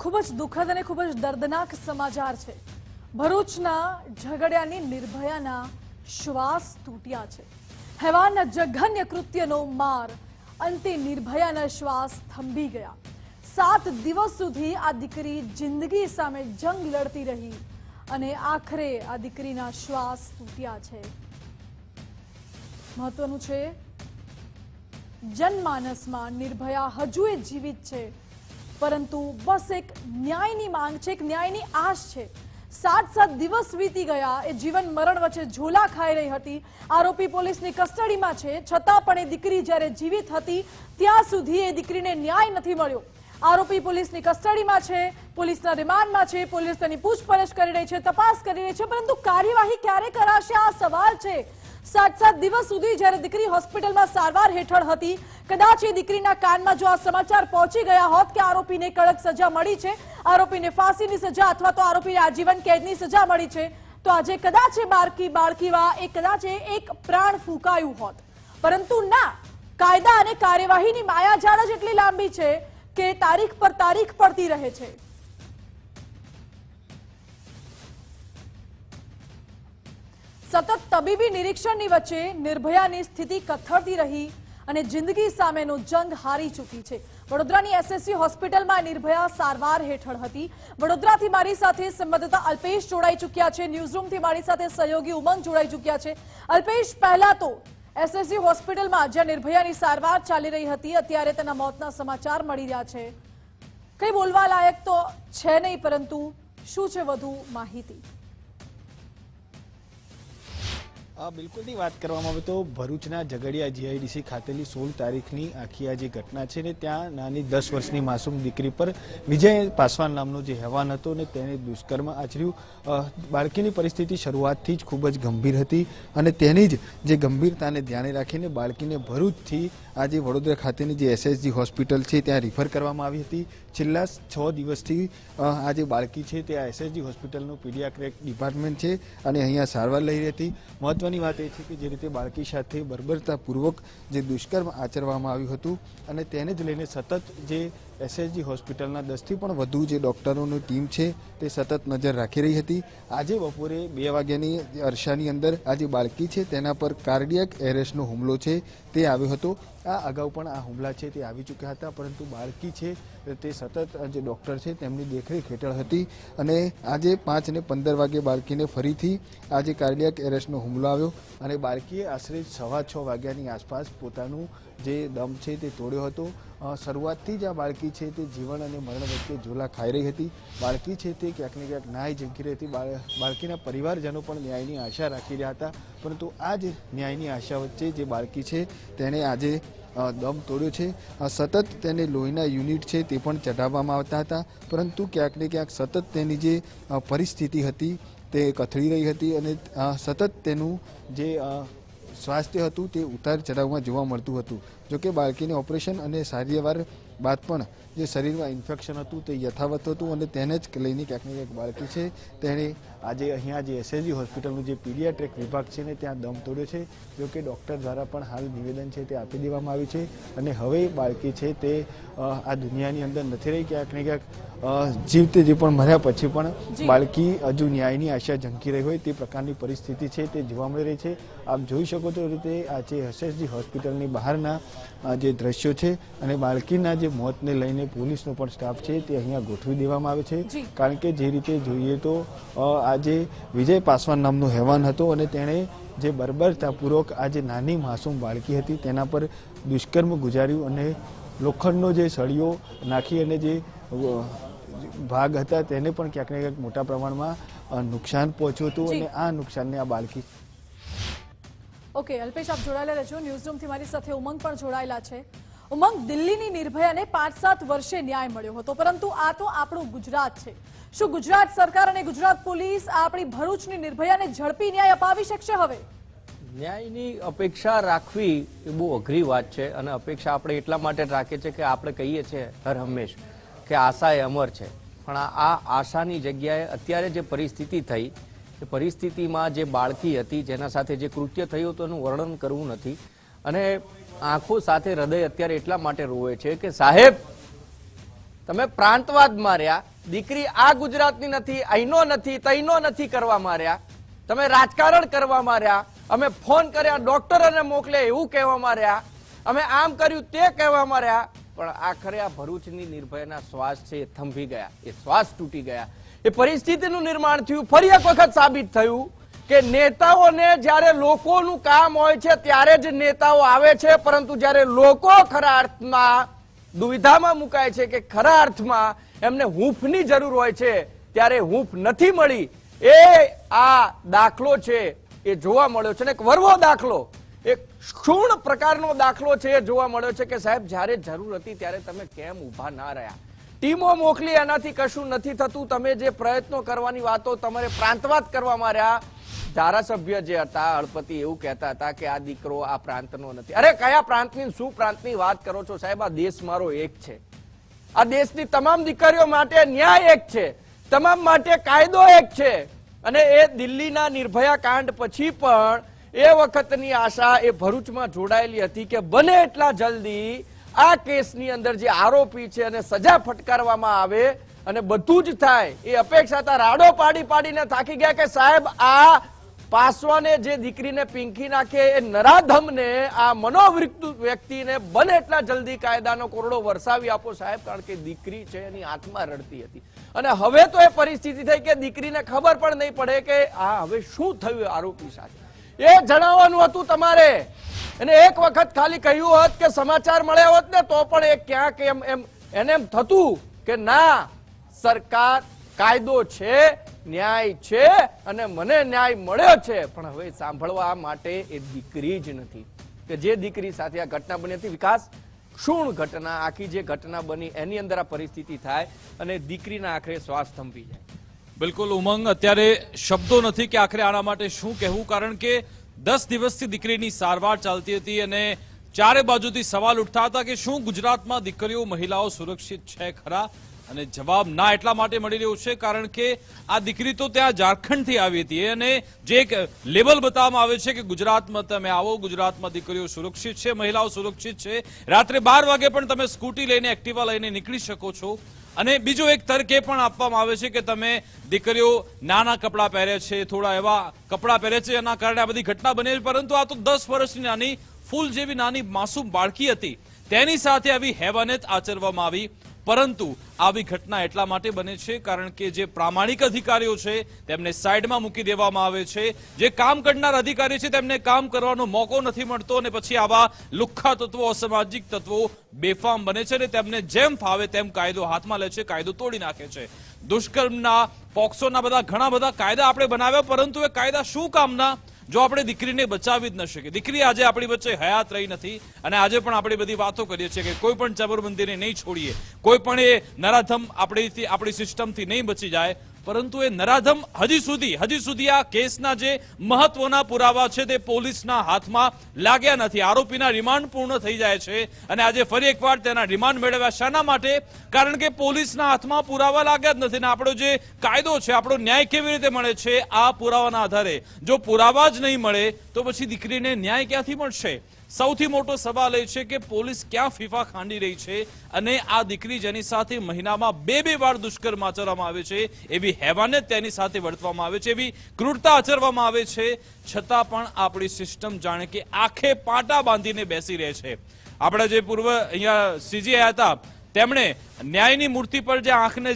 ખૂબ જ દુઃખદ અને ખૂબ જ દર્દનાક સમાચાર છે. ભરૂચના ઝઘડિયાની નિર્ભયાના શ્વાસ તૂટ્યા છે. હેવાનના જઘન્ય કૃત્યનો માર, અંતે નિર્ભયાના શ્વાસ થંભી ગયા. સાત દિવસ સુધી આ દીકરી જિંદગી સામે જંગ લડતી રહી અને આખરે આ દીકરીના શ્વાસ તૂટ્યા છે. મહત્વનું છે, જનમાનસમાં નિર્ભયા હજુ એ જીવિત છે. પરંતુ બસ એક ન્યાયની માંગ છે, એક ન્યાયની આશ છે. સાત સાત દિવસ વીતી ગયા, એ જીવન મરણ વચ્ચે ઝોલા ખાઈ રહી હતી. આરોપી પોલીસની કસ્ટડીમાં છે, છતાં પણ એ દીકરી જ્યારે જીવિત હતી, ત્યાં સુધી એ દીકરીને ન્યાય નથી મળ્યો. આરોપી પોલીસની કસ્ટડીમાં છે, પોલીસના રિમાન્ડમાં છે, પોલીસ તેની પૂછપરછ કરી રહી છે, તપાસ કરી રહી છે, પરંતુ કાર્યવાહી ક્યારે કરાશે? આ સવાલ છે. સાત સાત દિવસ સુધી જ્યારે દીકરી હોસ્પિટલમાં સારવાર હેઠળ હતી, કદાચ એ દીકરીના કાનમાં જો આ સમાચાર પહોંચી ગયા હોત કે આરોપીને કડક સજા મળી છે, આરોપીને ફાંસીની સજા અથવા તો આરોપીને આજીવન કેદની સજા મળી છે, તો આજે કદાચ એ બાળકી, બાળકીવા એ કદાચ એક પ્રાણ ફૂંકાયું હોત. પરંતુ ના, કાયદા અને કાર્યવાહીની માયાજાળ જ એટલી લાંબી છે કે તારીખ પર તારીખ પડતી રહે છે. સતત તબીબી નિરીક્ષણની વચ્ચે નિર્ભયાની સ્થિતિ કથળતી રહી અને જિંદગી સામેનો જંગ હારી ચૂકી છે. વડોદરાની એસએસસી હોસ્પિટલમાં નિર્ભયા સારવાર હેઠળ હતી. વડોદરાથી મારી સાથે સંવાદદાતા અલ્પેશ જોડાઈ ચૂક્યા છે. ન્યૂઝરૂમથી મારી સાથે સહયોગી ઉમંગ જોડાઈ ચૂક્યા છે. અલ્પેશ, પહેલા તો એસએસસી હોસ્પિટલમાં જ્યાં નિર્ભયાની સારવાર ચાલી રહી હતી, અત્યારે તેના મોતના સમાચાર મળી રહ્યા છે. કઈ બોલવા લાયક તો છે નહીં, પરંતુ શું છે વધુ માહિતી? બિલકુલની વાત કરવામાં આવે તો ભરૂચના ઝઘડિયા જીઆઈડીસી ખાતેની સોળ તારીખની આખી આ જે ઘટના છે ને, ત્યાં નાની દસ વર્ષની માસૂમ દીકરી પર વિજય પાસવાન નામનો જે હેવાન હતો ને, તેને દુષ્કર્મ આચર્યું. બાળકીની પરિસ્થિતિ શરૂઆતથી જ ખૂબ જ ગંભીર હતી અને તેની જ જે ગંભીરતાને ધ્યાને રાખીને બાળકીને ભરૂચથી આજે વડોદરા ખાતેની જે એસએસજી હોસ્પિટલ છે, ત્યાં રિફર કરવામાં આવી હતી. છેલ્લા છ દિવસથી આ જે બાળકી છે તે આ એસએસજી હોસ્પિટલનું પીડિયાક્રેક ડિપાર્ટમેન્ટ છે અને અહીંયા સારવાર લઈ રહી હતી. મહત્વની વાત એ છે કે જે રીતે બાળકી સાથે બર્બરતાપૂર્વક જે દુષ્કર્મ આચરવામાં આવ્યું હતું અને તેને જ લઈને સતત જે એસએસજી હોસ્પિટલના દસથી પણ વધુ જે ડોક્ટરોની ટીમ છે, તે સતત નજર રાખી રહી હતી. આજે બપોરે બે વાગ્યાની અરસાની અંદર આ જે બાળકી છે, તેના પર કાર્ડિયક એરેસ્ટનો હુમલો છે, તે આવ્યો હતો. આ અગાઉ પણ આ હુમલા છે, તે આવી ચૂક્યા હતા, પરંતુ બાળકી છે, તે સતત જે ડોક્ટર છે, તેમની દેખરેખ હેઠળ હતી અને આજે પાંચ ને પંદર વાગે બાળકીને ફરીથી આજે કાર્ડિયક એરેસ્ટનો હુમલો આવ્યો અને બાળકીએ આશરે સવા છ વાગ્યાની આસપાસ પોતાનું જે દમ છે, તે તોડ્યો હતો. શરૂઆતથી જ આ બાળકી છે તે જીવન અને મરણ વચ્ચે ઝોલા ખાઈ રહી હતી. બાળકી છે તે ક્યાંક ને ક્યાંક ન્યાય ઝંખી રહી હતી. બાળકીના પરિવારજનો પણ ન્યાયની આશા રાખી રહ્યા હતા. પરંતુ આ જ ન્યાયની આશા વચ્ચે જે બાળકી છે, તેણે આજે દમ તોડ્યો છે. સતત તેને લોહીના યુનિટ છે તે પણ ચઢાવવામાં આવતા હતા. પરંતુ ક્યાંક ને ક્યાંક સતત તેની જે પરિસ્થિતિ હતી તે કથળી રહી હતી અને સતત તેનું જે સ્વાસ્થ્ય હતું તે ઉતાર ચઢાવમાં જોવા મળતું હતું. જોકે બાળકીને ઓપરેશન અને સારવાર બાદ પણ જે શરીરમાં ઇન્ફેક્શન હતું તે યથાવત હતું અને તેને જ લઈને ક્યાંક ને ક્યાંક બાળકી છે. તેણે આજે અહીંયા જે એસએસજી હોસ્પિટલનું જે પીડિયાટ્રેક વિભાગ છે ને ત્યાં દમ તોડ્યો છે. જો કે ડૉક્ટર દ્વારા પણ હાલ નિવેદન છે તે આપી દેવામાં આવ્યું છે અને હવે બાળકી છે તે આ દુનિયાની અંદર નથી રહી. ક્યાંક ને ક્યાંક જીવતે જે પણ મર્યા પછી પણ બાળકી હજુ ન્યાયની આશા ઝંકી રહી હોય તે પ્રકારની પરિસ્થિતિ છે તે જોવા મળી રહી છે. આપ જોઈ શકો છો રીતે આ જે એસએસજી હોસ્પિટલની બહારના જે દ્રશ્યો છે અને બાળકીના જે મોતને લઈને પોલીસનો પણ સ્ટાફ છે તે અહીંયા ગોઠવી દેવામાં આવે છે. કારણ કે જે રીતે જોઈએ તો આજે વિજય પાસવાન નામનો હેવાન હતો અને તેણે જે બર્બરતાપૂર્વક આ જે નાની માસૂમ બાળકી હતી તેના પર દુષ્કર્મ ગુજાર્યું અને લોખંડનો જે સળિયો નાખી અને જે ભાગ હતા તેને પણ ક્યાંક ને ક્યાંક મોટા પ્રમાણમાં નુકસાન પહોંચ્યું હતું અને આ નુકસાનને આ બાળકી ઓકે અલ્પેશ આપ જોડાયેલા રહેજો. ન્યૂઝરૂમથી મારી સાથે ઉમંગ પણ જોડાયેલા છે. ઉમંગ દિલ્હીની નિર્ભયાને પાંચ સાત વર્ષે ન્યાય મળ્યો હતો. પરંતુ આ તો આપણું ગુજરાત છે. શું ગુજરાત સરકાર અને ગુજરાત પોલીસ આપણી ભરૂચની નિર્ભયાને ઝડપી ન્યાય અપાવી શકશે હવે? ન્યાયની અપેક્ષા રાખવી એ બહુ અઘરી વાત છે અને અપેક્ષા આપણે એટલા માટે જ રાખીએ છીએ કે આપણે કહીએ છીએ હર હંમેશ કે આશા એ અમર છે. પણ આ આશાની જગ્યાએ અત્યારે જે પરિસ્થિતિ થઈ, એ પરિસ્થિતિમાં જે બાળકી હતી, જેના સાથે જે કૃત્ય થયું હતું એનું વર્ણન કરવું નથી. અને આંખો સાથે હૃદય અત્યારે એટલા માટે રોવે છે કે સાહેબ, તમે પ્રાંતવાદ માર્યા, દીકરી આ ગુજરાતની નથી, અહીંનો નથી તઈનો નથી કરવા માર્યા. તમે રાજકારણ કરવા માર્યા. અમે ફોન કર્યા, ડોક્ટરોને મોકલે એવું કહેવા માર્યા. અમે આમ કર્યું તે કહેવા માર્યા. પણ આખરે આ ભરૂચની નિર્ભયના શ્વાસ છે એ થંભી ગયા. એ શ્વાસ તૂટી ગયા. એ પરિસ્થિતિનું નિર્માણ થયું. ફરી એક વખત સાબિત થયું. કે નેતાઓને જ્યારે લોકોનું કામ હોય છે ત્યારે જ નેતાઓ આવે છે, પરંતુ જ્યારે લોકો ખરા અર્થમાં દુવિધામાં મુકાય છે કે ખરા અર્થમાં એમને હૂંફની જરૂર હોય છે, ત્યારે હૂંફ નથી મળી. એ આ દાખલો છે, એ જોવા મળ્યો છે. ને એક વરવો દાખલો, એક ક્ષૂણ પ્રકારનો દાખલો છે, એ જોવા મળ્યો છે કે સાહેબ, જ્યારે જરૂર હતી ત્યારે તમે કેમ ઊભા ના રહ્યા? ટીમો મોકલી, એનાથી કશું નથી થતું. તમે જે પ્રયત્નો કરવાની વાતો તમારે પ્રાંતવાદ કરવામાં માર્યા ધારાસભ્ય જે હતા, હળપતિ એવું કહેતા હતા કે આ દીકરો આ પ્રાંતનો નથી. અરે, કયા પ્રાંતની શું પ્રાંતની વાત કરો છો? સાહેબ, આ દેશ મારો એક છે. આ દેશની તમામ દીકરીઓ માટે ન્યાય એક છે. તમામ માટે કાયદો એક છે. અને એ દિલ્હીના નિર્ભયા કાંડ પછી પણ એ વખતની આશા એ ભરૂચમાં જોડાયેલી હતી કે બને એટલા જલ્દી આ કેસની અંદર જે આરોપી છે અને સજા ફટકારવામાં આવે અને બધું જ થાય. એ અપેક્ષા હતા રાડો પાડી પાડીને થાકી ગયા કે સાહેબ, આ પાસવાને જે દીકરીને પીંખી નાખે એ નરાધમને આ મનોવૃત્ત વ્યક્તિને બને એટલા જલ્દી કાયદાનો કોરડો વરસાવી આપો સાહેબ, કારણ કે દીકરી છે એની આત્મા રડતી હતી. અને હવે તો એ પરિસ્થિતિ થઈ કે દીકરીને ખબર પણ નહીં પડે કે આ હવે શું થયું આરોપી સાથે. એ જણાવવાનું હતું તમારે. અને એક વખત ખાલી કહ્યું હોત કે સમાચાર મળ્યા હોત ને તો પણ એ ક્યાંક એમ એમ, એને એમ થતું કે ના, સરકાર કાયદો છે, ન્યાય છે અને મને ન્યાય મળ્યો છે. પણ હવે સાંભળવા માટે એ દીકરી જ નથી. કે જે દીકરી સાથે આ ઘટના બની હતી, વિકાસ, શું ઘટના? આખી જે ઘટના બની, એની અંદર આ પરિસ્થિતિ થાય અને દીકરીના આખરે શ્વાસ થંભી જાય. બિલકુલ, ઉમંગ. અત્યારે શબ્દો નથી કે આખરે આના માટે શું કહેવું, કારણ કે દસ દિવસથી દીકરીની સારવાર ચાલતી હતી અને ચારે બાજુથી સવાલ ઉઠતા હતા કે શું ગુજરાતમાં દીકરીઓ, મહિલાઓ સુરક્ષિત છે ખરા? અને જવાબ ના એટલા માટે મળી રહ્યો છે, કારણ કે આ દીકરી તો ત્યાં ઝારખંડથી આવી હતી. અને જે એક લેબલ બતાવવામાં આવે છે કે ગુજરાતમાં તમે આવો, ગુજરાતમાં દીકરીઓ સુરક્ષિત છે, મહિલાઓ સુરક્ષિત છે. રાત્રે બાર વાગે પણ તમે સ્કૂટી લઈને, એક્ટિવા લઈને નીકળી શકો છો. અને બીજો એક તર્ક એ પણ આપવામાં આવે છે કે તમે દીકરીઓ નાના કપડાં પહેરે છે, થોડા એવા કપડાં પહેરે છે, એના કારણે આ બધી ઘટના બની પરંતુ આ તો દસ વર્ષની નાની, ફૂલ જેવી નાની માસૂમ બાળકી હતી. તેની સાથે આવી હેવાનેત આચરવામાં આવી. પરંતુ આવી ઘટના એટલા માટે બને છે કારણ કે જે પ્રામાણિક અધિકારીઓ છે, તેમને સાઈડમાં મૂકી દેવામાં આવે છે. જે કામ કરનાર અધિકારી છે, તેમને કામ કરવાનો મોકો નથી મળતો અને પછી આવા લુખ્ખા તત્વો, અસામાજિક તત્વો બેફામ બને છે અને તેમને જેમ ફાવે તેમ કાયદો હાથમાં લે છે, કાયદો તોડી નાખે છે. દુષ્કર્મના, પોક્સોના બધા ઘણા બધા કાયદા આપણે બનાવ્યા, પરંતુ એ કાયદા શું કામના? જો આપણે દીકરીને બચાવી જ ન શકીએ. દીકરી આજે આપણી વચ્ચે હયાત રહી નથી અને આજે પણ આપણે બધી વાતો કરીએ છીએ કે કોઈ પણ ચબરબંધીને નહીં છોડીએ. કોઈ પણ એ નરાધમ આપણીથી, આપણી સિસ્ટમથી નહીં બચી જાય. પરંતુ એ નરાધમ હજી સુધી હજી સુધી આ કેસના જે મહત્વના પુરાવા છે તે પોલીસના હાથમાં લાગ્યા નથી. આરોપીના રિમાન્ડ પૂર્ણ થઈ જાય છે અને આજે ફરી એકવાર તેના રિમાન્ડ મેળવ્યા. શાના માટે? કારણ કે પોલીસના હાથમાં પુરાવા લાગ્યા જ નથી ને આપણો જે કાયદો છે, આપણો ન્યાય કેવી રીતે મળે છે આ પુરાવાના આધારે? જો પુરાવા જ નહીં મળે, તો પછી દીકરીને ન્યાય ક્યાંથી મળશે? સૌથી મોટો સવાલ એ છે કે પોલીસ ક્યાં ફીફા ખાંડી રહી છે અને આ દીકરી જેની સાથે મહિનામાં બે બે વાર દુષ્કર્મ આચરવામાં આવે છે, એવી હેવાનેત તેની સાથે વર્તવામાં આવે છે, એવી ક્રૂરતા આચરવામાં આવે છે, છતાં પણ આપણી સિસ્ટમ જાણે કે આંખે પાટા બાંધીને બેસી રહે છે. આપણા જે પૂર્વ અહીંયા સીજી હતા તેમણે ન્યાયની મૂર્તિ પર જે આંખને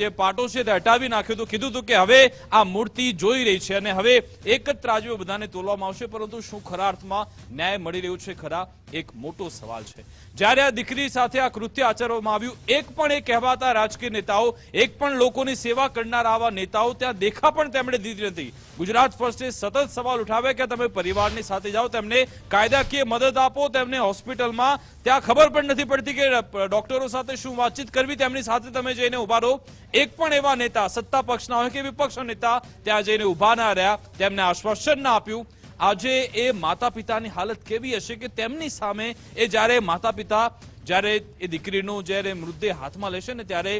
જે પાટો છે તે હટાવી નાખ્યું તો કીધું હતું કે હવે આ મૂર્તિ જોઈ રહી છે અને હવે એક જ ત્રાજવે બધાને તોલવામાં આવશે. પરંતુ શું ખરા અર્થમાં ન્યાય મળી રહ્યું છે? ખરા એક મોટો સવાલ છે. જ્યારે આ દીકરી સાથે આ કૃત્ય આચરવામાં આવ્યું, એક પણ એ કહેવાતા રાજકીય નેતાઓ, એક પણ લોકોની સેવા કરનાર આવા નેતાઓ ત્યાં દેખા પણ તેમણે દીધી નથી. ગુજરાત ફર્સ્ટે સતત સવાલ ઉઠાવ્યા કે તમે પરિવારની સાથે જાઓ, તેમને કાયદાકીય મદદ આપો, તેમને હોસ્પિટલમાં ત્યાં ખબર પણ નથી પડતી કે ડોક્ટરો સાથે શું વાતચીત કરવી, તેમની સાથે તમે જઈને ઊભા રહો. એક પણ એવા નેતા સત્તા પક્ષના હોય કે વિપક્ષના નેતા ત્યાં જઈને ઊભા ના રહ્યા, તેમને આશ્વાસન ના આપ્યું. આજે એ માતા પિતાની હાલત કેવી હશે કે તેમની સામે એ જ્યારે માતા પિતા જ્યારે એ દીકરીનું જ્યારે મૃતદેહ હાથમાં લેશે ને ત્યારે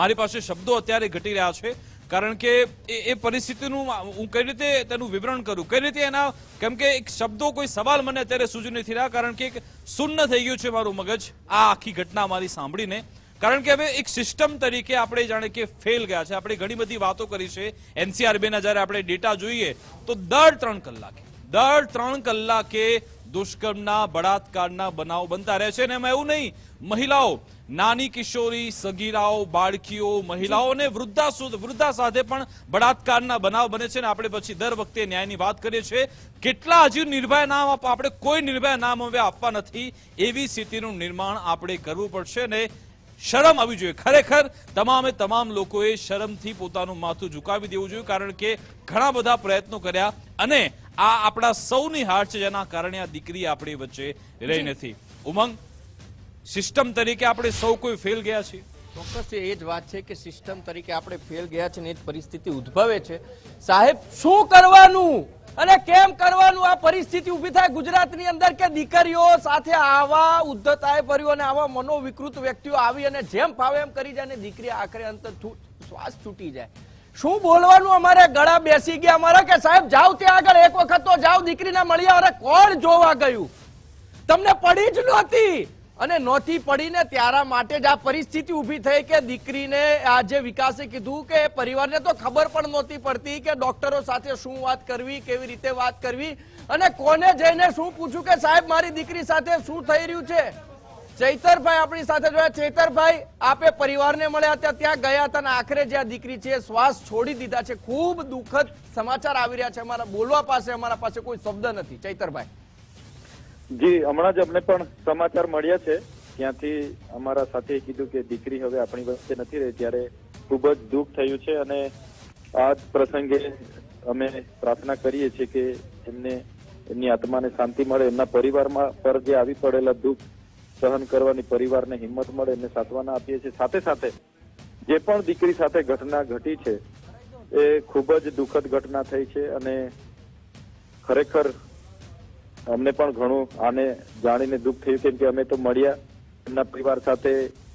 મારી પાસે શબ્દો અત્યારે ઘટી રહ્યા છે. કારણ કે એ પરિસ્થિતિનું હું કઈ રીતે તેનું વિવરણ કરું? કઈ રીતે એના, કેમ કે એક શબ્દો કોઈ સવાલ મને અત્યારે સૂચી નથી રહ્યા, કારણ કે એક શૂન્ય થઈ ગયું છે મારું મગજ. આ આખી ઘટના મારી સાંભળીને. કારણ કે હવે એક સિસ્ટમ તરીકે આપણે જાણે કે ફેલ ગયા છે. આપણે ઘણી બધી વાતો કરી છે. એનસીઆરબી ના જયારે આપણે ડેટા જોઈએ, તો દર ત્રણ કલાકે, દર ત્રણ કલાકે દુષ્કર્મના, બળાત્કારના બનાવ બનતા રહે છે. અને એમાં એવું નહીં, મહિલાઓ, નાની કિશોરી, સગીરાઓ, બાળકીઓ મહિલાઓ અને વૃદ્ધા વૃદ્ધા સાથે પણ બળાત્કારના બનાવ બને છે. અને આપણે પછી દર વખતે ન્યાયની વાત કરીએ છીએ. કેટલા હજી નિર્ભય નામ આપ- આપણે કોઈ નિર્ભય નામ હવે આપવા નથી. એવી સ્થિતિનું નિર્માણ આપણે કરવું પડશે. અને શરમ આવી જોઈએ. ખરેખર તમામે તમામ લોકોએ શરમથી પોતાનું માથું ઝુકાવી દેવું જોઈએ કારણ કે ઘણા બધા પ્રયત્નો કર્યા અને આ આપણા સૌની હાર છે જેના કારણે આ દીકરી આપણી વચ્ચે રહી નથી. ઉમંગ સિસ્ટમ તરીકે આપણે સૌ કોઈ ફેલ ગયા છીએ? ચોક્કસ એ જ વાત છે કે સિસ્ટમ તરીકે આપણે ફેલ ગયા છે ને એ જ પરિસ્થિતિ ઉદ્ભવે છે. સાહેબ શું કરવાનું? અને કેમ કરવાનું? આ પરિસ્થિતિ ઊભી થાય ગુજરાતની અંદર કે દીકરીઓ સાથે આવા ઉદ્ધતાએ ભર્યું અને આવા મનોવિકૃત વ્યક્તિઓ આવી અને જેમ ફાવે એમ કરી જાય અને દીકરી આખરે અંતર શ્વાસ છૂટી જાય. શું બોલવાનું અમારે? ગળા બેસી ગયા અમારા કે સાહેબ, જાઓ ત્યાં આગળ. એક વખત તો જાઓ, દીકરીને મળ્યા અરે કોણ જોવા ગયું? તમને પડી જ નહોતી. અને નહોતી પડીને ત્યારા માટે જ આ પરિસ્થિતિ ઊભી થઈ કે દીકરીને આજે વિકાસે કીધું કે પરિવારને તો ખબર પણ નહોતી પડતી કે ડોક્ટરો સાથે શું વાત કરવી, કેવી રીતે વાત કરવી અને કોને જઈને શું પૂછ્યું કે સાહેબ, મારી દીકરી સાથે શું થઈ રહ્યું છે? ચૈતરભાઈ આપણી સાથે જોયા. ચૈતરભાઈ, આપે પરિવારને મળ્યા હતા, ત્યાં ગયા હતા અને આખરે જે આ દીકરી છે, શ્વાસ છોડી દીધા છે. ખૂબ દુઃખદ સમાચાર આવી રહ્યા છે. અમારા બોલવા પાસે, અમારા પાસે કોઈ શબ્દ નથી. ચૈતરભાઈ. જી, હમણાં જ અમને પણ સમાચાર મળ્યા છે. ત્યાંથી અમારા સાથે કીધું કે દીકરી હવે આપણી વચ્ચે નથી રહી, ત્યારે ખૂબ જ દુઃખ થયું છે અને આ પ્રસંગે અમે પ્રાર્થના કરીએ છીએ કે એમને, એમની આત્માને શાંતિ મળે, એમના પરિવારમાં પર જે આવી પડેલા દુઃખ સહન કરવાની પરિવારને હિંમત મળે, એમને સાંત્વના આપીએ છીએ. સાથે સાથે જે પણ દીકરી સાથે ઘટના ઘટી છે, એ ખૂબ જ દુઃખદ ઘટના થઈ છે અને ખરેખર અમને પણ ઘણું આને જાણીને દુઃખ થયું, કેમ કે અમે તો મળ્યા, એમના પરિવાર સાથે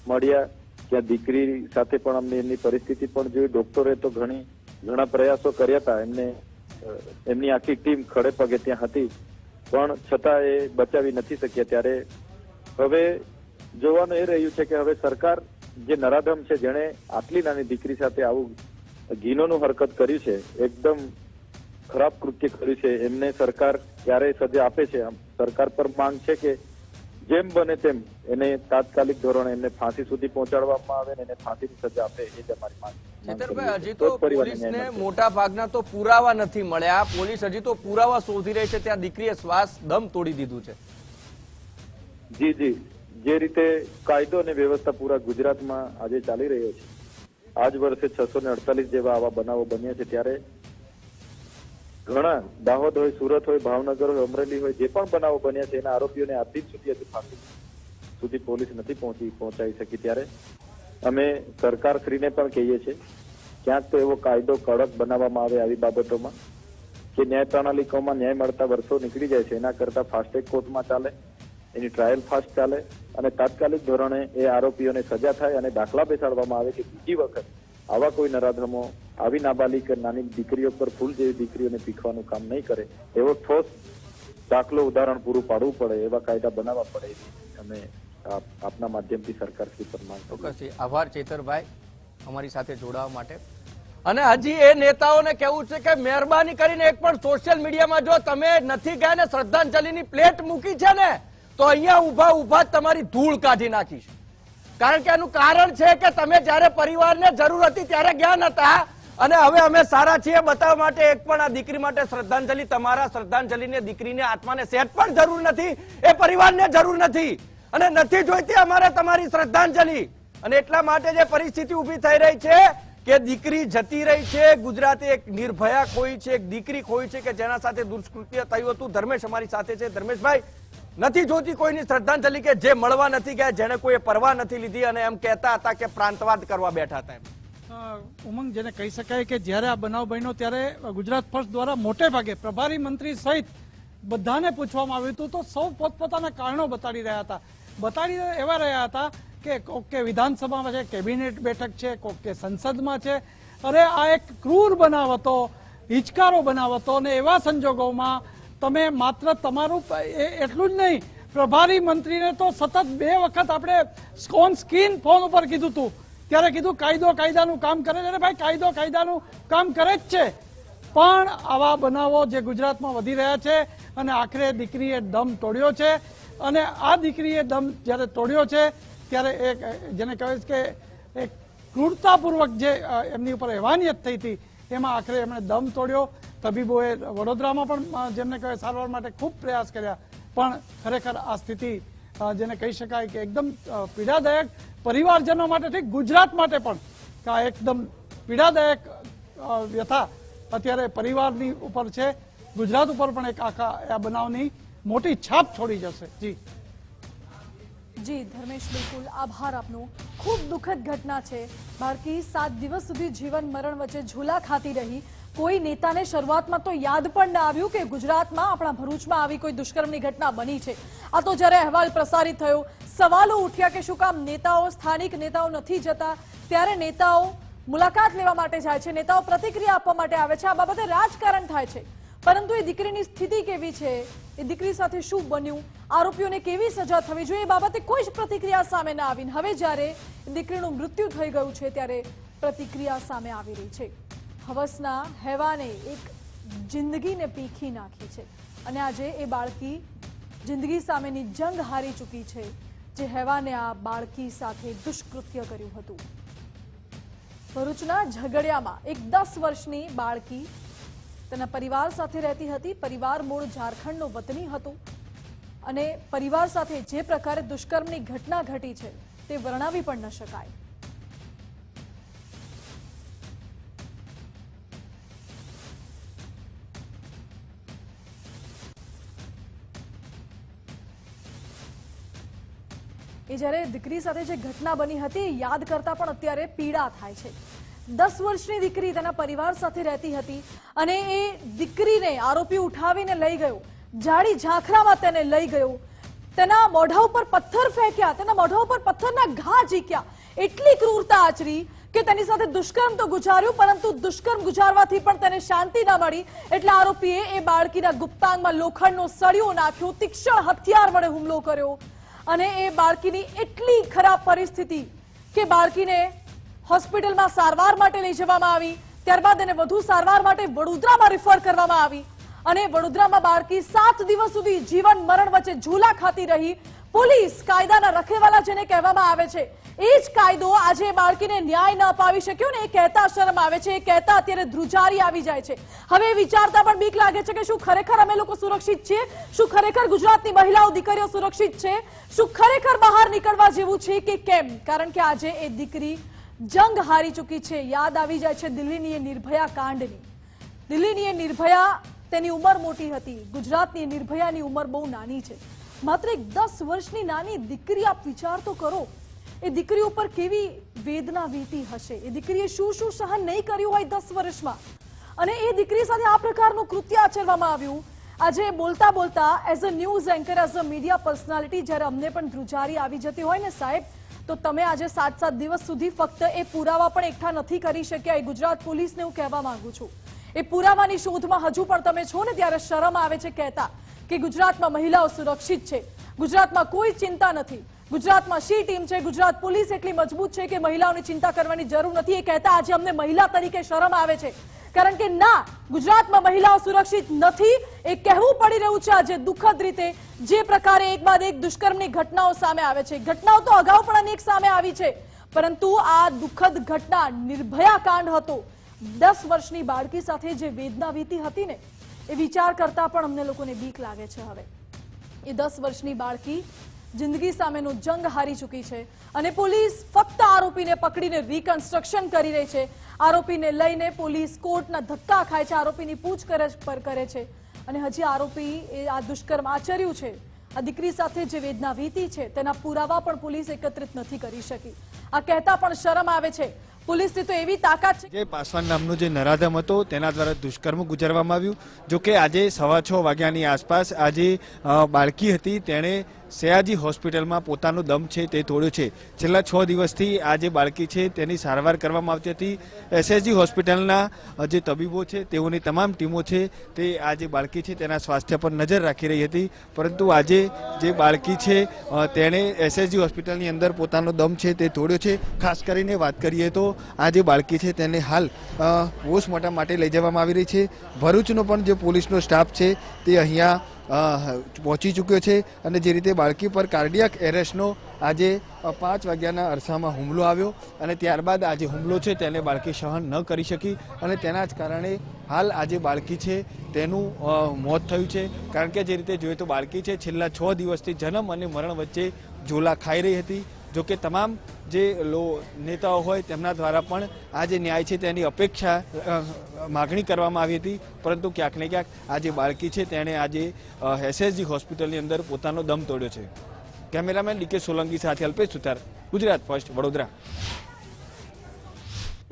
મળ્યા, ત્યાં દીકરી સાથે પણ અમને એમની પરિસ્થિતિ પણ જોઈ. ડોક્ટરે તો ઘણી, ઘણા પ્રયાસો કર્યા હતા. એમને એમની આખી ટીમ ખડે પગે ત્યાં હતી. પણ છતાં એ બચાવી નથી શક્યા ત્યારે. હવે જોવાનું એ રહ્યું છે કે હવે સરકાર જે નરાધમ છે, જેણે આટલી નાની દીકરી સાથે આવું ઘીનોનું હરકત કર્યું છે, એકદમ ખરાબ કૃત્ય કર્યું છે એમને સરકાર ક્યારે સજા આપે છે સરકાર પર માંગ છે કે જેમ બને તેમ એને તાત્કાલિક ધોરણે એમને ફાંસી સુધી પહોંચાડવામાં આવે ને એને ફાંસીની સજા આપે એ જ અમારી માંગ હજી તો પોલીસને મોટા ભાગના તો પુરાવા નથી મળ્યા. પોલીસ હજી તો પુરાવા શોધી રહી છે ત્યાં દીકરીએ શ્વાસ દમ તોડી દીધું છે. જી જી. જે રીતે કાયદો અને વ્યવસ્થા પૂરા ગુજરાતમાં આજે ચાલી રહ્યો છે. આજ વર્ષે છસો ને અડતાલીસ જેવા આવા બનાવો બન્યા છે ત્યારે ઘણા, દાહોદ હોય, સુરત હોય, ભાવનગર હોય, અમરેલી હોય, જે પણ બનાવો બન્યા છે, એના આરોપીઓને આજ સુધી હજી ફાંસી સુધી પોલીસ નથી પહોંચી પહોંચાઈ શકી ત્યારે. અમે સરકારશ્રીને પણ કહીએ છીએ, ક્યાંક તો એવો કાયદો કડક બનાવવામાં આવે આવી બાબતોમાં, કે ન્યાય પ્રણાલિકોમાં ન્યાય મળતા વર્ષો નીકળી જાય છે, એના કરતા ફાસ્ટેગ કોર્ટમાં ચાલે, એની ટ્રાયલ ફાસ્ટ ચાલે, અને તાત્કાલિક ધોરણે એ આરોપીઓને સજા થાય અને દાખલા બેસાડવામાં આવે કે બીજી વખત આવા કોઈ નરાધમો આવી નાબાલિક નાની દીકરીઓ પર ફૂલ જેવી દીકરીઓને પીખવાનું કામ નહીં કરે, એવો ઠોસ દાખલો ઉદાહરણ પૂરું પાડવું પડે, એવા કાયદા બનાવવા પડે અમે આપ- આપના માધ્યમથી સરકાર શ્રી પર આભાર ચેતરભાઈ અમારી સાથે જોડાવા માટે. અને હજી એ નેતાઓને કેવું છે કે મહેરબાની કરીને એક પણ સોશિયલ મીડિયામાં જો તમે નથી ગયા ને શ્રદ્ધાંજલિની પ્લેટ મૂકી છે ને, તો અહીંયા ઊભા ઊભા તમારી ધૂળ કાઢી નાખીશ. કારણ કે એનું કારણ છે કે તમે જ્યારે પરિવારને જરૂર હતી ત્યારે ગયા નતા. અને હવે અમે સારા છીએ બતાવવા માટે એક પણ આ દીકરી માટે શ્રદ્ધાંજલિ, તમારા શ્રદ્ધાંજલિને દીકરીને આત્માને સેટ પણ જરૂર નથી. એ પરિવારને જરૂર નથી. અને નથી જોઈતી અમારે તમારી શ્રદ્ધાંજલિ. અને એટલા માટે જે પરિસ્થિતિ ઊભી થઈ રહી છે કે દીકરી જતી રહી છે, ગુજરાતે એક નિર્ભયા ખોઈ છે, એક દીકરી ખોઈ છે કે જેના સાથે દુષ્કૃત્ય થયું હતું. ધર્મેશ અમારી સાથે છે. ધર્મેશભાઈ નથી જોતી કોઈની શ્રદ્ધાંજલિ કે જે મળવા નથી ગયા જેને કોઈ પરવા નથી લીધી અને એમ કહેતા હતા કે પ્રાંતવાદ કરવા બેઠા હતા એમ. ઉમંગ જેને કહી શકાય કે જ્યારે આ બનાવ બન્યો ત્યારે ગુજરાત ફર્સ્ટ દ્વારા મોટે ભાગે પ્રભારી મંત્રી સહિત બધાને પૂછવામાં આવ્યું હતું. તો સૌ પોતપોતાના કારણો બતાડી રહ્યા હતા. બતાડી એવા રહ્યા હતા કે કોક કે વિધાનસભામાં છે, કેબિનેટ બેઠક છે, કોક કે સંસદમાં છે. અરે આ એક ક્રૂર બનાવ હતો, હિચકારો બનાવ હતો અને એવા સંજોગોમાં તમે માત્ર તમારું એ- એટલું જ નહીં, પ્રભારી મંત્રીને તો સતત બે વખત આપણે સ્કોન સ્કીન ફોન ઉપર કીધું હતું ત્યારે કીધું, કાયદો કાયદાનું કામ કરે છે. અને ભાઈ, કાયદો કાયદાનું કામ કરે જ છે. પણ આવા બનાવો જે ગુજરાતમાં વધી રહ્યા છે અને આખરે દીકરીએ દમ તોડ્યો છે અને આ દીકરીએ દમ જ્યારે તોડ્યો છે, ત્યારે એક, જેને કહેવાય છે કે એક ક્રૂરતાપૂર્વક જે એમની ઉપર હેવાનિયત થઈ હતી, એમાં આખરે એમણે દમ તોડ્યો. તબીબોએ વડોદરામાં પણ જેમને કહેવાય સારવાર માટે ખૂબ પ્રયાસ કર્યા, પણ ખરેખર આ સ્થિતિ જેને કહી શકાય કે એકદમ પીડાદાયક પરિવારજનો માટે ઠીક ગુજરાત માટે પણ આ એકદમ પીડાદાયક વ્યથા અત્યારે પરિવારની ઉપર છે. ગુજરાત ઉપર પણ એક આખા, આ બનાવની મોટી છાપ છોડી જશે. જી. જી, ધર્મેશ, બિલકુલ. આભાર આપનો. ખૂબ દુઃખદ ઘટના છે. બાળકી સાત દિવસ સુધી જીવન મરણ વચ્ચે ઝૂલા ખાતી રહી. કોઈ નેતાને શરૂઆતમાં તો યાદ પણ ના આવ્યું કે ગુજરાતમાં આપણા ભરૂચમાં આવી કોઈ દુષ્કર્મની ઘટના બની છે. આ તો જ્યારે અહેવાલ પ્રસારિત થયો, સવાલો ઉઠ્યા કે શું કામ નેતાઓ, સ્થાનિક નેતાઓ નથી જતા, ત્યારે નેતાઓ મુલાકાત લેવા માટે જાય છે, નેતાઓ પ્રતિક્રિયા આપવા માટે આવે છે. આ બાબતે રાજકારણ થાય છે. પરંતુ એ દીકરીની સ્થિતિ કેવી છે? એ દીકરી સાથે શું બન્યું? આરોપીઓને કેવી સજા થવી જોઈએ? એ બાબતે કોઈ જ પ્રતિક્રિયા સામે ના આવીને. હવે જ્યારે દીકરીનું મૃત્યુ થઈ ગયું છે, ત્યારે પ્રતિક્રિયા સામે આવી રહી છે. હવસના, હેવાને એક જિંદગીને પીખી નાખી છે. અને આજે એ બાળકી જિંદગી સામેની જંગ હારી ચૂકી છે, જે હેવાને આ બાળકી સાથે દુષ્કૃત્ય કર્યું હતું. ભરૂચના ઝઘડિયામાં એક દસ વર્ષની બાળકી તેના પરિવાર સાથે રહેતી હતી. પરિવાર મૂળ ઝારખંડનો વતની હતો અને પરિવાર સાથે જે પ્રકારે દુષ્કર્મની ઘટના ઘટી છે, તે વર્ણવી પણ ન શકાય. એ જ્યારે દીકરી સાથે જે ઘટના બની હતી, યાદ કરતા પણ અત્યારે પીડા થાય છે. દસ વર્ષની દીકરી તેના પરિવાર સાથે રહેતી હતી અને એ દીકરીને આરોપી ઉઠાવીને લઈ ગયો. જાડી ઝાંખરામાં તેને લઈ ગયો. તેના મોઢા ઉપર પથ્થર ફેંક્યા. તેના મોઢા ઉપર પથ્થરના ઘા ઝીક્યા એટલી ક્રૂરતા આચરી કે તેની સાથે દુષ્કર્મ તો ગુજાર્યું, પરંતુ દુષ્કર્મ ગુજારવાથી પણ તેને શાંતિ ન મળી. એટલે આરોપીએ એ બાળકીના ગુપ્તાંગમાં લોખંડનો સળિયો નાખ્યો, તીક્ષ્ણ હથિયાર વડે હુમલો કર્યો. અને એ બાળકીની એટલી ખરાબ પરિસ્થિતિ કે બાળકીને હોસ્પિટલમાં સારવાર માટે લઈ જવામાં આવી, ત્યારબાદ એને વધુ સારવાર માટે વડોદરામાં રિફર કરવામાં આવી અને વડોદરામાં બાળકી સાત દિવસ સુધી જીવન મરણ વચ્ચે ઝૂલા ખાતી રહી. પોલીસ કાયદાના રખેવાલા જેને કહેવામાં આવે છે. એ જ કાયદો આજે બાળકીને ન્યાય ન અપાવી શક્યો ને એ કહેતા શરમ આવે છે, એ કહેતા અત્યારે ધ્રુજારી આવી જાય છે. હવે વિચારતા પણ બીક લાગે છે કે શું ખરેખર અમે લોકો સુરક્ષિત છીએ? શું ખરેખર ગુજરાતની મહિલાઓ, દીકરીઓ સુરક્ષિત છે? શું ખરેખર બહાર નીકળવા જેવું છે કે કેમ? કારણ કે આજે એ દીકરી જંગ હારી ચૂકી છે. યાદ આવી જાય છે દિલ્હીની એ નિર્ભયા કાંડની. દિલ્હીની એ નિર્ભયા તેની ઉંમર મોટી હતી. ગુજરાતની નિર્ભયાની ઉંમર બહુ નાની છે. માત્ર એક દસ વર્ષની નાની દીકરી આપ વિચાર તો કરો, એ દીકરી ઉપર કેવી વેદના વીતી હશે? એ દીકરીએ શું શું સહન નહીં કર્યું હોય દસ વર્ષમાં? અને એ દીકરી સાથે આ પ્રકારનું કૃત્ય આચરવામાં આવ્યું? આજે બોલતા બોલતા as a news anchor as a media personality જ્યારે અમને પણ ધ્રુજારી આવી જતી હોય ને સાહેબ, તો તમે આજે સાત સાત દિવસ સુધી ફક્ત એ પુરાવા પણ એકઠા નથી કરી શક્યા. એ ગુજરાત પોલીસને હું કહેવા માંગુ છું. એ પુરાવાની શોધમાં હજુ પણ તમે છો ને ત્યારે શરમ આવે છે કહેતા. કે ગુજરાતમાં મહિલાઓ સુરક્ષિત છે. ગુજરાતમાં કોઈ ચિંતા નથી. ગુજરાતમાં શી ટીમ છે? ગુજરાત પોલીસ એટલી મજબૂત છે કે મહિલાઓની ચિંતા કરવાની જરૂર નથી. એ કહેતા આજે અમને મહિલા તરીકે શરમ આવે છે. કારણ કે ના, ગુજરાતમાં મહિલાઓ સુરક્ષિત નથી. એ કહેવું પડી રહ્યું છે આજે દુઃખદ રીતે જે પ્રકારે એક બાદ એક દુષ્કર્મની ઘટનાઓ સામે આવે છે. ઘટનાઓ તો અગાઉ પણ અનેક સામે આવી છે. પરંતુ આ દુઃખદ ઘટના, નિર્ભયા કાંડ હતો. દસ વર્ષની બાળકી સાથે જે વેદના વીતી હતી ને એ વિચાર કરતા પણ અમને લોકોને બીક લાગે છે હવે. એ દસ વર્ષની બાળકી જિંદગી સામેનો જંગ હારી ચૂકી છે અને પોલીસ ફક્ત આરોપીને પકડીને રિકન્સ્ટ્રક્શન કરી રહી છે. આરોપીને લઈને પોલીસ કોર્ટના ધક્કા ખાય છે, આરોપીની પૂછપરછ પર કરે છે. અને હજી આરોપી એ આ દુષ્કર્મ આચર્યું છે. આ દીકરી સાથે જે વેદના વીતી છે, તેના પુરાવા પણ પોલીસ એકત્રિત નથી કરી શકી. આ કહેતા પણ શરમ આવે છે. પોલીસની તો એવી તાકાત છે જે પાસવાન નામનો જે નરાધમ હતો, તેના દ્વારા દુષ્કર્મ ગુજારવામાં આવ્યું. જો કે આજે સવા છ વાગ્યાની આસપાસ આજે બાળકી હતી, તેણે સયાજી હોસ્પિટલમાં પોતાનો દમ છે તે તોડ્યો છે. છેલ્લા છ દિવસથી આ જે બાળકી છે, તેની સારવાર કરવામાં આવતી હતી. એસએસજી હોસ્પિટલના જે તબીબો છે, તેઓની તમામ ટીમો છે, તે આ જે બાળકી છે, તેના સ્વાસ્થ્ય પર નજર રાખી રહી હતી. પરંતુ આજે જે બાળકી છે તેણે એસએસજી હોસ્પિટલની અંદર પોતાનો દમ છે તે તોડ્યો છે. ખાસ કરીને વાત કરીએ તો આ જે બાળકી છે તેને હાલ પોસ્ટમોર્ટમ માટે લઈ જવામાં આવી રહી છે. ભરૂચનો પણ જે પોલીસનો સ્ટાફ છે તે અહીંયા પહોંચી ચૂક્યો છે અને જે રીતે બાળકી પર કાર્ડિયાક એરેસ્ટનો આજે પાંચ વાગ્યાના અરસામાં હુમલો આવ્યો અને ત્યારબાદ આ જે હુમલો છે તેને બાળકી સહન ન કરી શકી અને તેના જ કારણે હાલ આ જે બાળકી છે તેનું મોત થયું છે. કારણ કે જે રીતે જોઈએ તો બાળકી છે છેલ્લા છ દિવસથી જન્મ અને મરણ વચ્ચે ઝોલા ખાઈ રહી હતી. જો કે તમામ જે નેતાઓ હોય તેમના દ્વારા પણ આ જે ન્યાય છે તેની અપેક્ષા માગણી કરવામાં આવી હતી. પરંતુ ક્યાંક ને ક્યાંક આ જે બાળકી છે તેણે આજે એસએસજી હોસ્પિટલની અંદર પોતાનો દમ તોડ્યો છે. કેમેરામેન ડીકે સોલંકી સાથે અલ્પેશ સુથાર, ગુજરાત ફર્સ્ટ, વડોદરા.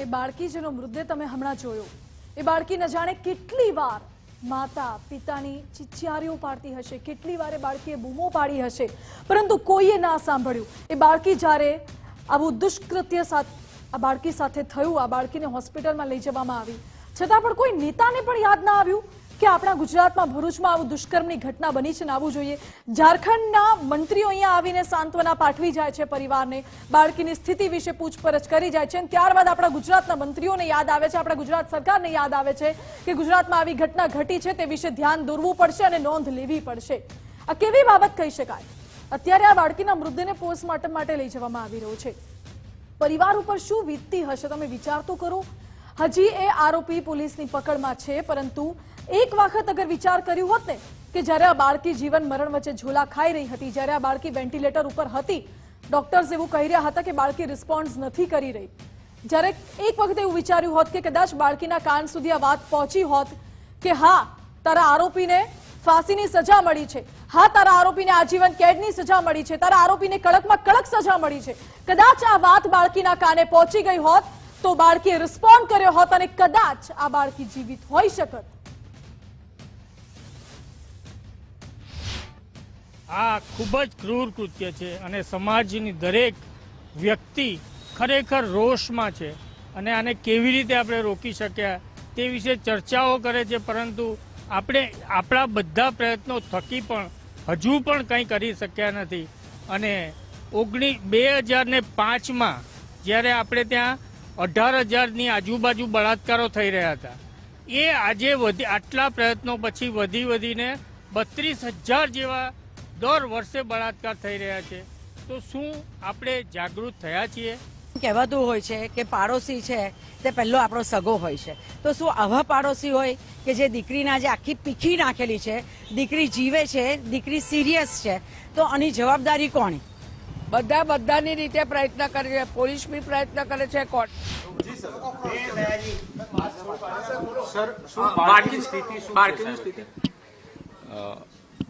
એ બાળકી જેનો મૃતદેહ તમે હમણાં જોયો. એ બાળકી ન જાણે કેટલી વાર માતા, પિતાની ચિચિયારીઓ પાડતી હશે. કેટલી વાર બાળકીએ બૂમો પાડી હશે. પરંતુ કોઈએ ના સાંભળ્યું. એ બાળકી જ્યારે આવું દુષ્કૃત્ય આ બાળકી સાથે થયું, આ બાળકીને હોસ્પિટલમાં લઈ જવામાં આવી. છતાં પણ કોઈ નેતાને પણ યાદ ના આવ્યું. કે આપણા ગુજરાતમાં ભરૂચમાં આવું દુષ્કર્મની ઘટના બની છે ને આવવું જોઈએ. ઝારખંડના મંત્રીઓ અહીંયા આવીને સાંત્વના પાઠવી જાય છે પરિવારને. બાળકીની સ્થિતિ વિશે પૂછપરછ કરી જાય છે અને ત્યારબાદ આપણા ગુજરાતના મંત્રીઓને યાદ આવે છે, આપણા ગુજરાત સરકારને યાદ આવે છે કે ગુજરાતમાં આવી ઘટના ઘટી છે તે વિશે ધ્યાન દોરવું પડશે અને નોંધ લેવી પડશે. આ કેવી બાબત કહી શકાય? અત્યારે આ બાળકીના મૃતદેહને પોસ્ટમોર્ટમ માટે લઈ જવામાં આવી રહ્યો છે. પરિવાર ઉપર શું વીતતી હશે તમે વિચાર તો કરો. હજી એ આરોપી પોલીસની પકડમાં છે, પરંતુ એક વખત અગર વિચાર કર્યું હોત ને કે જ્યારે આ બાળકી જીવન મરણ વચ્ચે ઝોલા ખાઈ રહી હતી, જ્યારે આ બાળકી વેન્ટિલેટર ઉપર હતી ડોક્ટર્સ એવું કહી રહ્યા હતા કે બાળકી રિસ્પોન્સ નથી કરી રહી. જ્યારે એક વખત એવું વિચાર્યું હોત કે કદાચ બાળકીના કાન સુધી આ વાત પહોંચી હોત કે હા, તારા આરોપીને ફાંસીની સજા મળી છે. હા, તારા આરોપીને આજીવન કેદની સજા મળી છે. તારા આરોપીને કડકમાં કડક સજા મળી છે. કદાચ આ વાત બાળકીના કાને પહોંચી ગઈ હોત તો બાળકીએ રિસ્પોન્ડ કર્યો હોત અને કદાચ આ બાળકી જીવિત હોઈ શકત. આ ખૂબ જ ક્રૂર કૃત્ય છે અને સમાજની દરેક વ્યક્તિ ખરેખર રોષમાં છે અને આને કેવી રીતે આપણે રોકી શક્યા તે વિશે ચર્ચાઓ કરે છે, પરંતુ આપણે આપણા બધા પ્રયત્નો થકી પણ હજુ પણ કંઈ કરી શક્યા નથી. અને ઓગણી બે હજાર ને પાંચમાં જ્યારે આપણે ત્યાં અઢાર હજારની આજુબાજુ બળાત્કારો થઈ રહ્યા હતા, એ આજે વધી, આટલા પ્રયત્નો પછી વધી વધીને બત્રીસ હજાર જેવા દર વર્ષે બળાત્કાર થઈ રહ્યા છે. તો શું આપણે જાગૃત થયા છીએ? કહેવાતું હોય છે કે પાડોશી છે તે પહેલો આપણો સગો હોય છે. તો શું આવા પાડોશી હોય કે જે દીકરીના જે આખી પીખી નાખેલી છે દીકરી જીવે છે દીકરી સિરિયસ છે તો આની જવાબદારી કોની બધા બધાની રીતે પ્રયત્ન કરે છે. પોલીસ બી પ્રયત્ન કરે છે કોર્ટ. અ,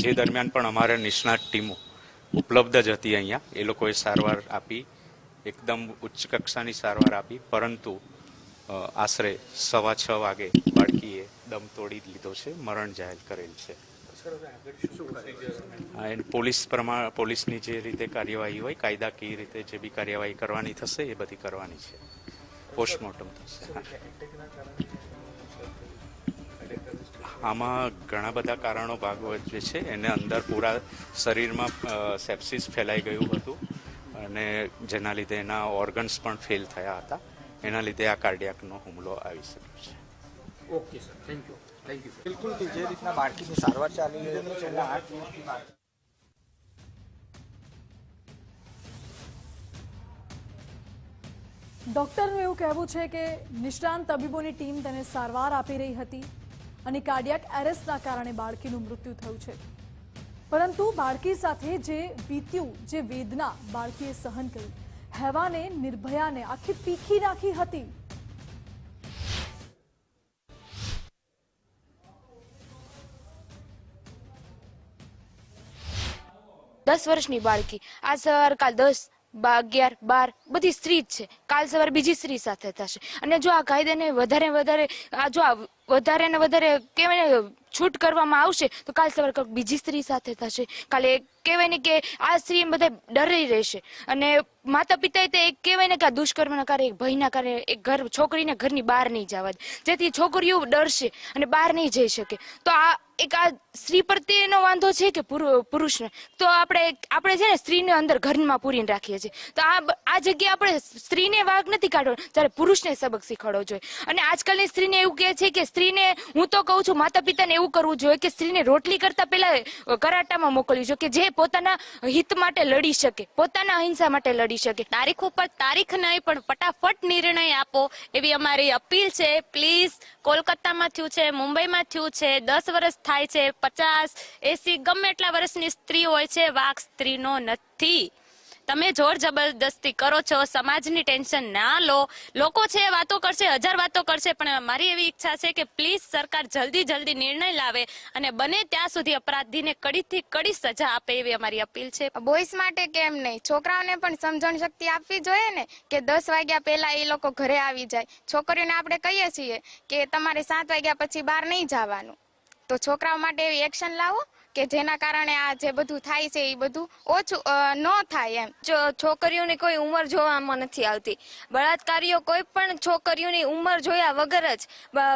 જે દરમિયાન પણ અમારે નિષ્ણાત ટીમો ઉપલબ્ધ જ હતી અહીંયા. એ લોકોએ સારવાર આપી, એકદમ ઉચ્ચ કક્ષાની સારવાર આપી, પરંતુ આશરે સવા છ વાગે બાળકીએ દમ તોડી લીધો છે, મરણ જાહેર કરેલ છે. પોલીસ પ્રમાણ પોલીસની જે રીતે કાર્યવાહી હોય કાયદાકીય રીતે જે બી કાર્યવાહી કરવાની થશે, એ બધી કરવાની છે. પોસ્ટમોર્ટમ થશે. આમાં ઘણા બધા કારણો ભાગો જે છે. એને અંદર પૂરા શરીરમાં સેપ્સિસ ફેલાઈ ગયું હતું અને જેના લીધે એના ઓર્ગન્સ પણ ફેલ થયા હતા. એના લીધે આ કાર્ડિયાકનો હુમલો આવી શક્યો છે. ઓકે બિલકુલ કે જે રીતના બાળકીની સારવાર ચાલી રહી છે આઠ દિવસથી ડોક્ટરનું એવું કહેવું છે કે નિષ્ણાંત તબીબોની ટીમ તેને સારવાર આપી રહી હતી. અને કાર્ડિયાક એરેસ્ટના કારણે બાળકીનું મૃત્યુ થયું છે. પરંતુ બાળકી સાથે જે વીત્યું, જે વેદના બાળકીએ સહન કરી, હેવાને, નિર્ભયાને આખી પીખી નાખી હતી. દસ વર્ષની બાળકી. આ સવાર કાલ દસ અગિયાર, બાર, બધી સ્ત્રી જ છે. કાલ સવાર બીજી સ્ત્રી સાથે થશે. અને જો આ કાયદાને વધારે વધારે, આ જો આ વધારે ને વધારે ને છૂટ કરવામાં આવશે, તો કાલ સવાર કંઈક બીજી સ્ત્રી સાથે થશે. કાલે કહેવાય ને કે આ સ્ત્રી બધા ડરી રહેશે. અને માતા પિતાએ તે એક કહેવાય ને કે આ દુષ્કર્મના કારણે, એક ભયના કારણે એક ઘર, છોકરીને ઘરની બહાર નહીં જવા દે. જેથી છોકરીઓ ડરશે અને બહાર નહીં જઈ શકે. તો આ એક આ સ્ત્રી પ્રત્યેનો વાંધો છે કે પુરુષને? તો આપણે આપણે છે ને સ્ત્રીને અંદર ઘરમાં પૂરીને રાખીએ છીએ. તો આ આ જગ્યાએ આપણે સ્ત્રીને વાઘ નથી કાઢવો જ્યારે પુરુષને સબક શીખવાડવો જોઈએ. અને આજકાલની સ્ત્રીને એવું કહે છે કે સ્ત્રીને, હું તો કહું છું માતા પિતાને એવું કરવું જોઈએ કે સ્ત્રીને રોટલી કરતા પહેલા કરાટામાં મોકલવી જોઈએ કે જે પોતાના હિત માટે લડી શકે, પોતાના અહિંસા માટે લડી શકે. તારીખ ઉપર તારીખ નહીં, પણ ફટાફટ નિર્ણય આપો. એવી અમારી અપીલ છે. પ્લીઝ કોલકાતામાં થયું છે, મુંબઈમાં થયું છે, દસ વર્ષ થાય છે, પચાસ, એસી, ગમે એટલા વર્ષની સ્ત્રી હોય છે વાઘ સ્ત્રીનો નથી. તમે જોર જબરદસ્તી કરો છો, સમાજની ટેન્શન ના લો. લોકો છે વાતો કરશે, હજાર વાતો કરશે, પણ મારી એવી ઈચ્છા છે કે પ્લીઝ સરકાર જલ્દી જલ્દી નિર્ણય લાવે અને બને ત્યાં સુધી અપરાધીને કડીથી કડી સજા આપે એવી અમારી અપીલ છે. બોಯ್સ માટે કેમ નહીં? છોકરાઓને પણ સમજણ શક્તિ આપવી જોઈએ ને કે દસ વાગ્યા પહેલા એ લોકો ઘરે આવી જાય. છોકરીઓને આપણે કહીએ છીએ કે તમારે સાત વાગ્યા પછી બહાર નહીં જવાનું. તો છોકરાઓ માટે એવી એક્શન લાવો. કે જેના કારણે આ જે બધું થાય છે એ બધું ઓછું ન થાય એમ. છોકરીઓની કોઈ ઉંમર જોવામાં નથી આવતી. બળાત્કારીઓ કોઈ પણ છોકરીઓની ઉંમર જોયા વગર જ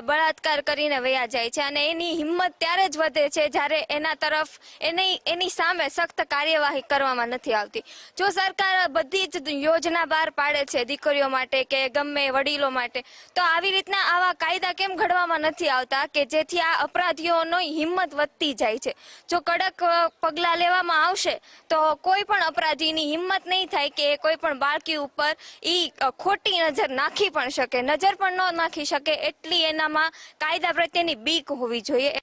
બળાત્કાર કરીને વયા જાય છે અને એની હિંમત ત્યારે જ વધે છે જ્યારે એના તરફ એની એની સામે સખ્ત કાર્યવાહી કરવામાં નથી આવતી. જો સરકાર બધી જ યોજના બહાર પાડે છે દીકરીઓ માટે કે ગમે વડીલો માટે, તો આવી રીતના આવા કાયદા કેમ ઘડવામાં નથી આવતા કે જેથી આ અપરાધીઓનો હિંમત વધતી જાય છે? જો કડક પગલાં લેવામાં આવશે, તો કોઈ પણ અપરાધીની હિંમત નહીં થાય કે કોઈ પણ બાળકી ઉપર એ ખોટી નજર નાખી પણ શકે. નજર પણ ન નાખી શકે એટલી એનામાં કાયદા પ્રત્યેની બીક હોવી જોઈએ.